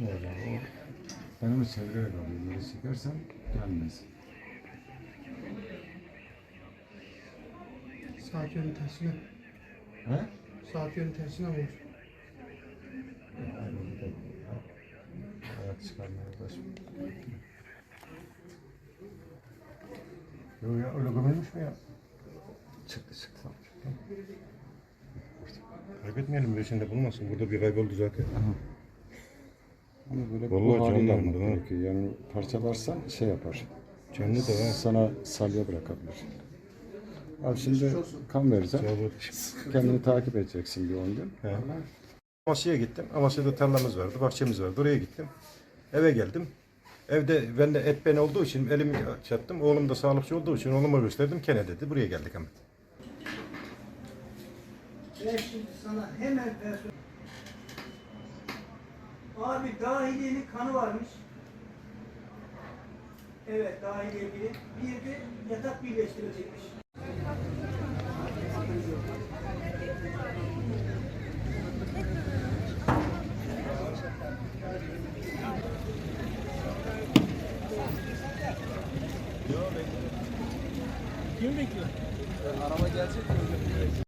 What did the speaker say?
Öyle. Ben onu çevirerek alıyorum. Böyle çekersem gelmez. Saat yönü tersine. He? Saat yönü tersine vur. Ayak çıkarmaya ulaşmıyor. Yok ya öyle gömülmüş mü ya? Çıktı çıktı. Kaybetmeyelim peşinde bulmasın. Burada bir kayboldu zaten. Ama böyle Vallahi bu haliyle canlandı, almak ha. gerekiyor. Yani parçalarsan şey yapar. Canlı da ha. Sana salya bırakabilir. Abi şimdi kan vereceğim. Kendini takip edeceksin bir 10 gün. He. Amasya'ya gittim. Amasya'da tarlamız vardı, bahçemiz vardı. Oraya gittim. Eve geldim. Evde bende et ben olduğu için elimi çattım. Oğlum da sağlıkçı olduğu için oğluma gösterdim. Kene dedi. Buraya geldik hemen. Ben şimdi sana hemen person... Abi dahiliyenin kanı varmış. Evet dahiliye biri. Bir de yatak birleştirilecekmiş.